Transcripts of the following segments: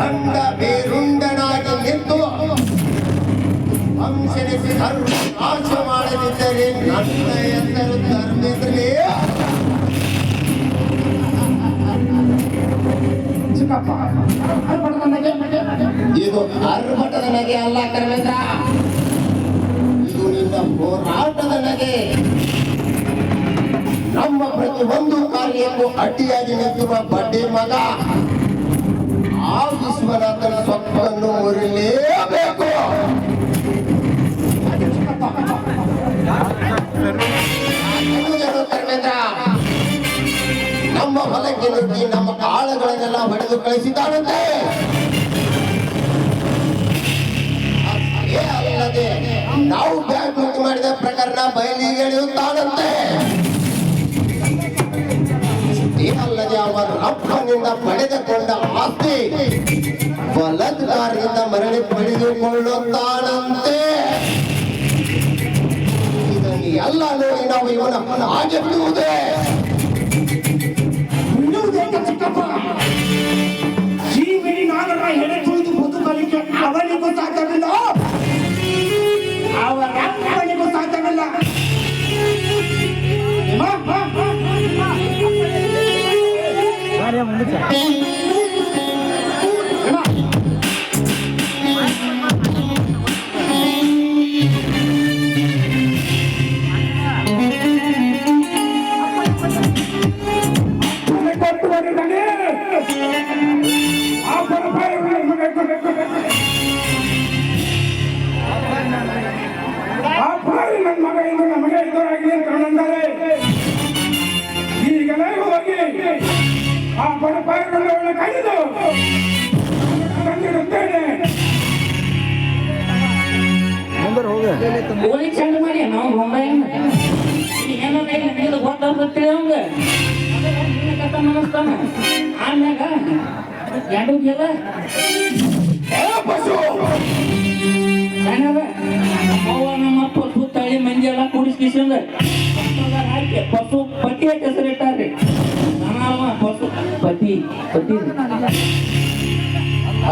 ಗಂಡ ಬೇರುಂಡನಾಗಿ ನಿಂತು ವಂಶನಿಸಿ ಧರ್ಮ ನಾಶ ಮಾಡದಿದ್ದರೆ ನನ್ನ ಎಂದರು ಧರ್ಮೇಂದ್ರನೇ. ಇದು ಅರ್ಭಟದ ನಗೆ ಅಲ್ಲ ಕರ್ಮೇಂದ್ರ. ಇದು ನಿನ್ನ ಹೋರಾಟದ ನಗೆ. ನಮ್ಮ ಪ್ರತಿಯೊಂದು ಕಾರ್ಯಕ್ಕೂ ಅಡ್ಡಿಯಾಗಿ ನಿಂತಿರುವ ಬಡ್ಡಿ ಮಗ. ಆ ವಿಶ್ವನಾಥನ ಸೊಕ್ಕನ್ನು ಮುರಿಲೇಬೇಕು ನಮ್ಮ ಹೊಲಕ್ಕೆ ನುಗ್ಗಿ ನಮ್ಮ ಕಾಳುಗಳನ್ನೆಲ್ಲ ಹೊಡೆದು ಕಳಿಸಿದ್ದಾನಂತೆ. ಅಲ್ಲದೆ ನಾವು ಬ್ಯಾಂಕ್ ಮಾಡಿದ ಪ್ರಕರಣ ಬಯಲಿಗೆ ಎಳೆಯುತ್ತಾನಂತೆ. ಅಪ್ಪನಿಂದ ಪಡೆದುಕೊಂಡ ಆಸ್ತಿ ಬಲಾತ್ಕಾರದಿಂದ ಮರಳಿ ಪಡೆದುಕೊಳ್ಳುತ್ತಾನಂತೆ ಇದನ್ನು ಎಲ್ಲ ನೋಡಿ ನಾವು ಇವನ ಹಾಗೆ ಬಿಡುವುದೇ ಬಿಡುವುದೇಕೆ ಚಿಕ್ಕಪ್ಪ Muchas gracias. ಆ ಪರಪಾಯಗಳನ್ನು ಕಡಿದು ತಂದಿಡುತ್ತೇನೆ. ಮಾಡಿ. ನಾವು ಮುಂಬೈ ಏನೋ ನಿನಗೆ ಗೊತ್ತಾಗ್ತೈತಿ ಅವಂಗ ಕಥ ಮನಸ್ತಾನ ಆಮ್ಯಾಗ ಎರಡು ಗೆಲ್ಲ. ಏ ಪಶು! ಏನದ ಅವ್ವ ನಮ್ಮ ಅಪ್ಪ ಸುತ್ತಳಿ ಮಂದಿ ಎಲ್ಲ ಕೂಡಿಸ್ಕಿಸಿಂದ. ಪಶು ನಾನವ ಪಶು ಪತಿ ಪತಿ.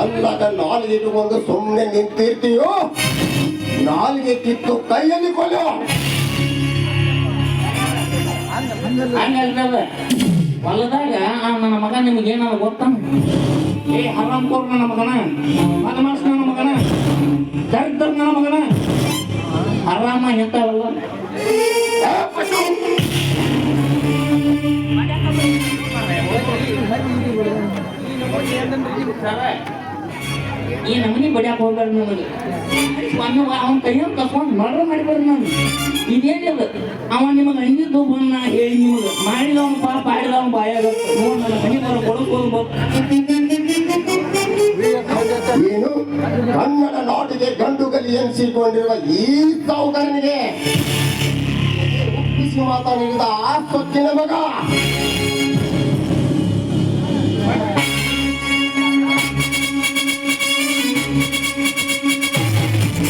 ಅಲ್ಲದ ನಾಲ್ಗೆ ಇಟ್ಟುಕೊಂಡು ಸುಮ್ಮನೆ ನಿಂತಿರ್ತೀಯೋ? ನಾಲ್ಗೆ ಕಿತ್ತು ಕೈಯಲ್ಲಿ ಕೊಲ್ಲೋ? ಹೊಲದಾಗ ನನ್ನ ಮಗ ನಿಮ್ಗೆ ಏನದ ಗೊತ್ತಾನ ಏ ಹರಾಮ್ ಕೋರ್ ನನ್ನ ಮಗನ. ಬದಮಾಸ್ ನನ್ನ ಮಗನ. ಕರೆಕ್ಟ್ ನನ್ನ ಮಗನ. ಹರಾಮ ಎಂತವಲ್ಲ ಈ ನಮನಿ ಬಡಿಯಾಕ ಹೋಗ್ಬಾರ್ದು ನಮಗೆ ಸ್ವಾಮಿ ಅವನ ಕೈಯನ್ನು ಕಸ್ಕೊಂಡು ಮರ್ಡರ್ ಮಾಡಿಬಾರ್ದು ನಾನು. ಇದೇನಿಲ್ಲ ಅವ ನಿಮಗೆ ಹಂಗಿದ್ದು ಬಂದ ಹೇಳಿ ನಿಮಗೆ. ಮಾಡಿದವನ ಪಾಪ, ಆಡಿದವನ ಬಾಯಾಗ ನೋಡಿ ನನ್ನ ಮನೆ ಬರೋ ಕೊಡಸ್ಬೋದು ಏನು? ಕನ್ನಡ ನಾಡಿಗೆ ಗಂಡು ಗಂಡುಗಲಿ ಎನಿಸಿಕೊಂಡಿರುವ ಈ ಸಾವುಕಾರನಿಗೆ. ಮಾತನಾಡಿದ ಆ ಸೊಕ್ಕಿನ ಮಗ.